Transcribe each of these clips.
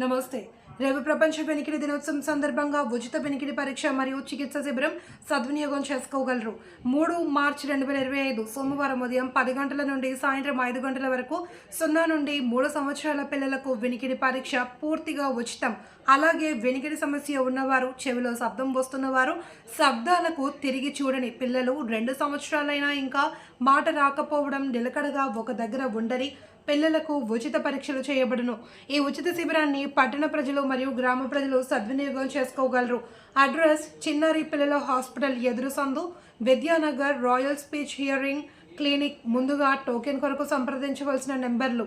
నమస్తే. రేపు ప్రపంచ వెనికిడి దినోత్సవం సందర్భంగా ఉచిత వెనికిడి పరీక్ష మరియు చికిత్స శిబిరం సద్వినియోగం చేసుకోగలరు. మూడు మార్చి రెండు వేల ఇరవై ఐదు సోమవారం ఉదయం పది గంటల నుండి సాయంత్రం ఐదు గంటల వరకు సున్నా నుండి మూడు సంవత్సరాల పిల్లలకు వెనికిడి పరీక్ష పూర్తిగా ఉచితం. అలాగే వెనికిడి సమస్య ఉన్నవారు చెవిలో శబ్దం వస్తున్నవారు శబ్దాలకు తిరిగి చూడని పిల్లలు రెండు సంవత్సరాలైనా ఇంకా మాట రాకపోవడం నిలకడగా ఒక దగ్గర ఉండని పిల్లలకు ఉచిత పరీక్షలు చేయబడును. ఈ ఉచిత శిబిరాన్ని పట్టణ ప్రజలు మరియు గ్రామ ప్రజలు సద్వినియోగం చేసుకోగలరు. అడ్రస్ చిన్నారి పిల్లల హాస్పిటల్ ఎదురు సందు Vidyanagar royal speech hearing clinic. ముందుగా టోకెన్ కొరకు సంప్రదించవలసిన నెంబర్లు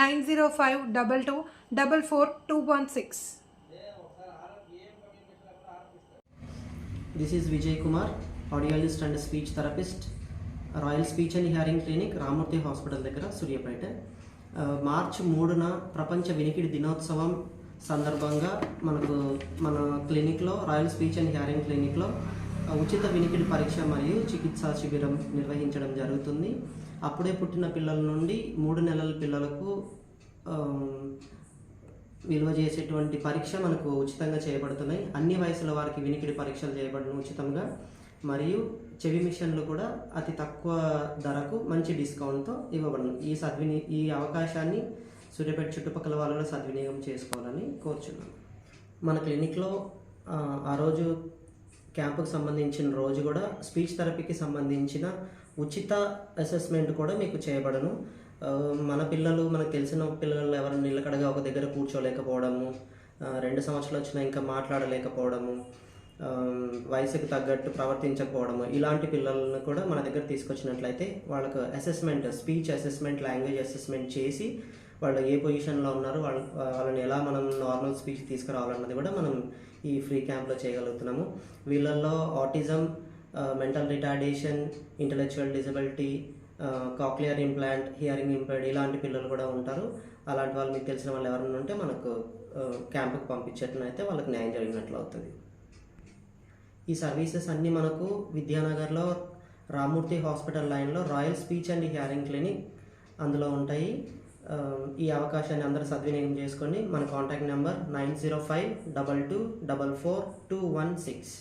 nine zero five double two double four two one six. This is Vijay Kumar audiologist and speech therapist royal speech and hearing clinic Ramurthy hospital దగ్గర Suryapet. March మార్చి మూడున ప్రపంచ వినికిడి దినోత్సవం సందర్భంగా మనకు మన క్లినిక్లో రాయల్ స్పీచ్ అండ్ హియరింగ్ క్లినిక్లో ఉచిత వినికిడి పరీక్ష మరియు చికిత్సా శిబిరం నిర్వహించడం జరుగుతుంది. అప్పుడే పుట్టిన పిల్లల నుండి మూడు నెలల పిల్లలకు విలువ చేసేటువంటి పరీక్ష మనకు ఉచితంగా చేయబడుతున్నాయి. అన్ని వయసుల వారికి వినికిడి పరీక్షలు చేయబడిన ఉచితంగా. మరియు చెవి మిషన్లు కూడా అతి తక్కువ ధరకు మంచి డిస్కౌంట్తో ఇవ్వబడను. ఈ సద్విని ఈ అవకాశాన్ని సూర్యాపేట చుట్టుపక్కల వాళ్ళు కూడా సద్వినియోగం చేసుకోవాలని కోరుచున్నాను. మన క్లినిక్లో ఆ, రోజు క్యాంపుకు సంబంధించిన రోజు కూడా స్పీచ్ థెరపీకి సంబంధించిన ఉచిత అసెస్మెంట్ కూడా మీకు చేయబడను. మన పిల్లలు మనకు తెలిసిన పిల్లలు ఎవరు నిలకడగా ఒక దగ్గర కూర్చోలేకపోవడము రెండు సంవత్సరాలు వచ్చినా ఇంకా మాట్లాడలేకపోవడము వయసుకు తగ్గట్టు ప్రవర్తించకపోవడము ఇలాంటి పిల్లలను కూడా మన దగ్గర తీసుకొచ్చినట్లయితే వాళ్ళకు assessment speech assessment language assessment చేసి వాళ్ళు ఏ పొజిషన్లో ఉన్నారు వాళ్ళ వాళ్ళని ఎలా మనం నార్మల్ స్పీచ్ తీసుకురావాలన్నది కూడా మనం ఈ ఫ్రీ క్యాంప్లో చేయగలుగుతున్నాము. వీళ్ళల్లో autism mental retardation intellectual disability cochlear implant hearing implant ఇలాంటి పిల్లలు కూడా ఉంటారు. అలాంటి వాళ్ళు మీకు తెలిసిన వాళ్ళు ఎవరైనా ఉంటే మనకు క్యాంపుకి పంపించేట్లయితే వాళ్ళకి న్యాయం జరిగినట్లు అవుతుంది. ఈ సర్వీసెస్ అన్నీ మనకు విద్యానగర్లో రామూర్తి హాస్పిటల్ లైన్లో royal speech and hearing clinic అందులో ఉంటాయి. ఈ అవకాశాన్ని అందరూ సద్వినియోగం చేసుకోండి మన contact number nine zero five double two double four two one six.